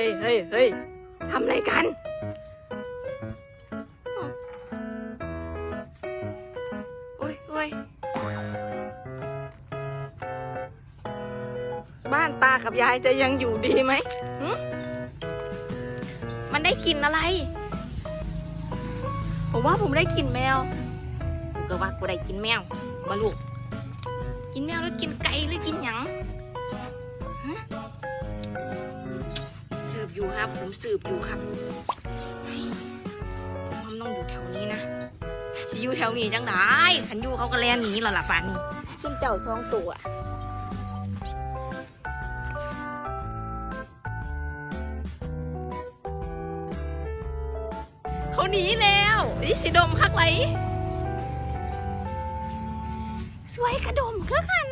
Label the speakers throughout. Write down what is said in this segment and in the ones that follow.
Speaker 1: ฮ้ยเฮ้ยเฮ้ยทำอะไรกัน โอ้ยโอ้ยบ้านตากับยายจะยังอยู่ดีไหมหึมันได้กลิ่นอะไร ผมว่าผมได้กลิ่นแมวกูก็ว่ากูได้กินแมวมาลูก กินแมวแล้วกินไก่หรือกินหยัง อยู่ครับ ผมสืบอยู่ครับเฮ้ยผมต้องอยู่แถวนี้นะสิอยู่แถวนี้จังได้ขันอยู่เขาก็แล่นหนีแล้วล่ะป่านนี้ซุ่มเจ้าสองตัวเขาหนีแล้วนี่สิดมคักไหลสวยกระดมคือกัน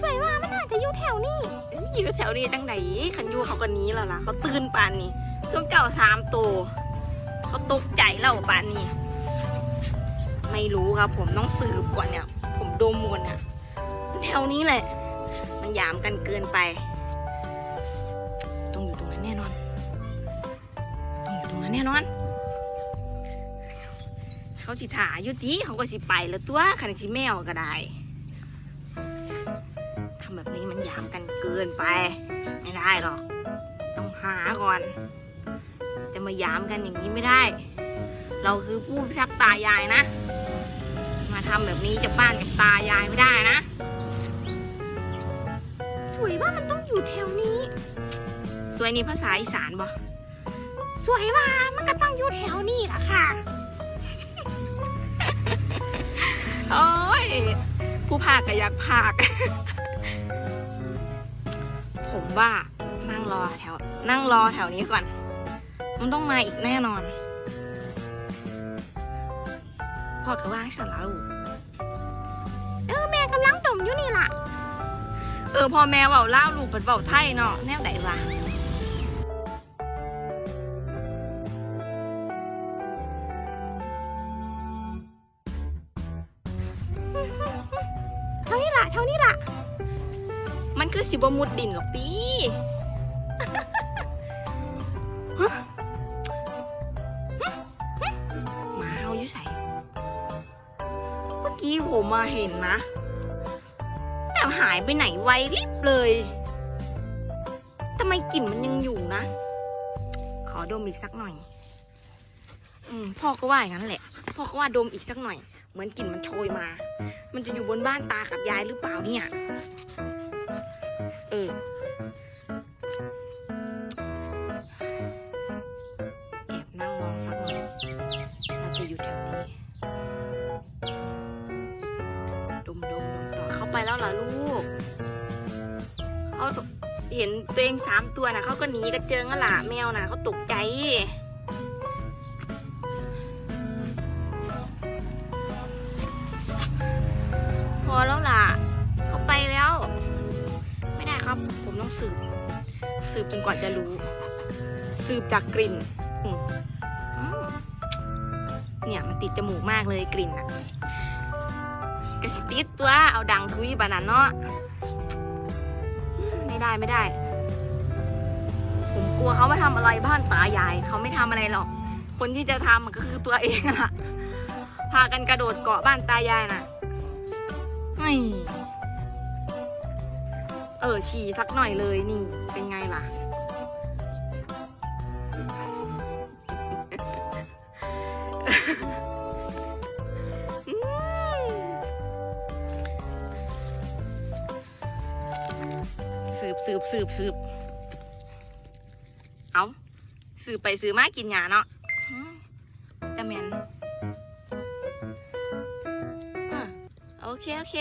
Speaker 1: สวยว่ามันอาจจะอยู่แถวนี้สิ อยู่แถวนี้จังไหนขันยูเขาก็หนีแล้วล่ะ เขาตื่นปานนี้ส้มเจ้าสามตัวเขาตกใจแล้วปานนี้ ไม่รู้ครับผมต้องสืบก่อนเนี่ย ผมดมก่อนเนี่ยแถวนี้แหละ มันยามกันเกินไป ต้องอยู่ตรงนั้นแน่นอน ต้องอยู่ตรงนั้นแน่นอนเขาสิถ่าอยู่ดีเขาก็สิไปแล้วตัวคันสิแมวก็ได้ำแบบนี้มันยามกันเกินไป ไม่ได้หรอก ต้องหาก่อน จะมายามกันอย่างนี้ไม่ได้ เราคือผู้พิทักษ์ตายายนะ มาทำแบบนี้จะบ้านกับตายายไม่ได้นะ สวยว่ามันต้องอยู่แถวนี้ สวยนี่ภาษาอีสานบ่สวยว่ามันก็ต้องอยู่แถวนี้ล่ะค่ะโอ้ยผู้ภาคก็อยากภาค ผมว่านั่งรอแถว นั่งรอแถวนี้ก่อน มันต้องมาอีกแน่นอนพ่อก็ว่าให้สันละลูกเออแม่กำลังดมอยู่นี่ล่ะ เออพอแม่เบาเล่าลูกเป็นเบาไทยเนาะแนวไหนวะเท่านี้ล่ะเท่านี้ มันคือสิบมุดดินหรอกตีฮะฮะฮะหมาเอาอยู่ใส่เมื่อกี้ผมมาเห็นนะ แต่หายไปไหนไวริบเลยทำไมกลิ่นมันยังอยู่นะ ขอดมอีกสักหน่อย อืมพ่อก็ว่าอย่างนั้นแหละ พ่อก็ว่าดมอีกสักหน่อย เหมือนกลิ่นมันโชยมา มันจะอยู่บนบ้านตากับยายหรือเปล่าเนี่ย เออแอบนั่งมองสักหน่อยน่าจะอยู่แถวนี้ ดมดมดมต่อเข้าไปแล้วเหรอลูกเขาเห็นตัวเองสามตัวนะเขาก็หนีกระเจิงอะล่ะแมวนะเขาตกใจ ไม่ได้ครับ ผมต้องสืบ สืบจนกว่าจะรู้ สืบจากกลิ่นเนี่ยมันติดจมูกมากเลยกลิ่นอะกระสติดตัวเอาดังทุยบานาเนาะไม่ได้ไม่ได้ ผมกลัวเขามาทำอะไรบ้านตายายเขาไม่ทำอะไรหรอก คนที่จะทำมันก็คือตัวเองอะพากันกระโดดเกาะบ้านตายายน่ะไม่ เออฉี่สักหน่อยเลยนี่ เป็นไงล่ะ สืบสืบสืบสืบเอาสืบไปสืบมากินหยาเนาะแต่แมนอะโอเค โอเค